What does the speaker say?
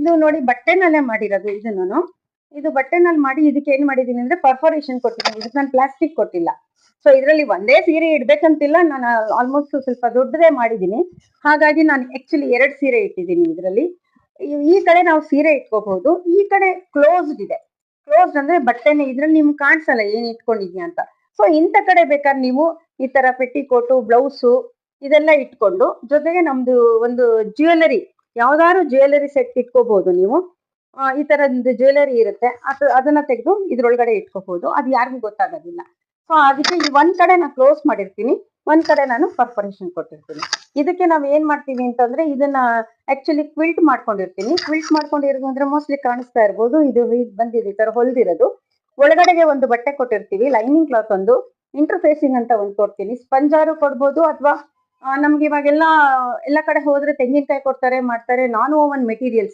ಇದು ನೋಡಿ ಬಟ್ಟೆನಲ್ಲೇ ಮಾಡಿರೋದು ಇದನ್ನು ಇದು ಬಟ್ಟೆನಲ್ಲಿ ಮಾಡಿ ಇದಕ್ಕೆ ಏನ್ ಮಾಡಿದೀನಿ ಅಂದ್ರೆ ಪರ್ಫಾರೇಷನ್ ಕೊಟ್ಟಿದ್ದೀನಿ. ಇದಕ್ಕೆ ನಾನು ಪ್ಲಾಸ್ಟಿಕ್ ಕೊಟ್ಟಿಲ್ಲ. ಸೊ ಇದರಲ್ಲಿ ಒಂದೇ ಸೀರೆ ಇಡ್ಬೇಕಂತಿಲ್ಲ. ನಾನು ಆಲ್ಮೋಸ್ಟ್ ಸ್ವಲ್ಪ ದೊಡ್ಡದೇ ಮಾಡಿದ್ದೀನಿ. ಹಾಗಾಗಿ ನಾನು ಆಕ್ಚುಲಿ ಎರಡು ಸೀರೆ ಇಟ್ಟಿದ್ದೀನಿ ಇದರಲ್ಲಿ. ಈ ಕಡೆ ನಾವು ಸೀರೆ ಇಟ್ಕೋಬಹುದು. ಈ ಕಡೆ ಕ್ಲೋಸ್ಡ್ ಇದೆ. ಕ್ಲೋಸ್ಡ್ ಅಂದ್ರೆ ಬಟ್ಟೆನೆ, ಇದ್ರಲ್ಲಿ ನಿಮ್ಗೆ ಕಾಣಿಸಲ್ಲ ಏನ್ ಇಟ್ಕೊಂಡಿದ್ಯಾ ಅಂತ. ಸೊ ಇಂಥ ಕಡೆ ಬೇಕಾದ್ರೆ ನೀವು ಈ ತರ ಪೆಟ್ಟಿಕೋಟು ಬ್ಲೌಸು ಇದೆಲ್ಲ ಇಟ್ಕೊಂಡು, ಜೊತೆಗೆ ನಮ್ದು ಒಂದು ಜ್ಯುವೆಲರಿ ಯಾವ್ದಾದ್ರು ಜ್ಯುವೆಲರಿ ಸೆಟ್ ಇಟ್ಕೋಬಹುದು ನೀವು. ಈ ತರದ್ದು ಜ್ಯುವೆಲರಿ ಇರುತ್ತೆ. ಅದು, ಅದನ್ನ ತೆಗೆದು ಇದ್ರೊಳಗಡೆ ಇಟ್ಕೋಬಹುದು ಅದು ಯಾರಿಗೂ ಗೊತ್ತಾಗೋದಿಲ್ಲ. ಸೊ ಅದಕ್ಕೆ ಈ ಒಂದ್ ಕಡೆ ನಾನು ಕ್ಲೋಸ್ ಮಾಡಿರ್ತೀನಿ. ಒಂದ್ ಕಡೆ ನಾನು ಪರ್ಫರೇಷನ್ ಕೊಟ್ಟಿರ್ತೀನಿ. ಇದಕ್ಕೆ ನಾವ್ ಏನ್ ಮಾಡ್ತೀವಿ ಅಂತಂದ್ರೆ ಇದನ್ನ ಆಕ್ಚುಲಿ ಕ್ವಿಲ್ಟ್ ಮಾಡ್ಕೊಂಡಿರ್ತೀನಿ. ಕ್ವಿಲ್ಟ್ ಮಾಡ್ಕೊಂಡಿರೋದು ಅಂದ್ರೆ ಮೋಸ್ಟ್ಲಿ ಕಾಣಿಸ್ತಾ ಇರ್ಬೋದು. ಇದು ಬಂದಿದೆ ಈ ತರ ಹೊಲ್ದಿರೋದು. ಒಳಗಡೆಗೆ ಒಂದು ಬಟ್ಟೆ ಕೊಟ್ಟಿರ್ತೀವಿ. ಲೈನಿಂಗ್ ಕ್ಲಾತ್ ಒಂದು. ಇಂಟರ್ಫೇಸಿಂಗ್ ಅಂತ ಒಂದು ಕೊಡ್ತೀನಿ. ಸ್ಪಂಜಾರು ಕೊಡ್ಬೋದು ಅಥವಾ ನಮ್ಗೆ ಇವಾಗೆಲ್ಲ ಎಲ್ಲ ಕಡೆ ಹೋದ್ರೆ ತೆಂಗಿನಕಾಯಿ ಕೊಡ್ತಾರೆ ಮಾಡ್ತಾರೆ. ನಾನು ಓವನ್ ಮೆಟೀರಿಯಲ್ಸ್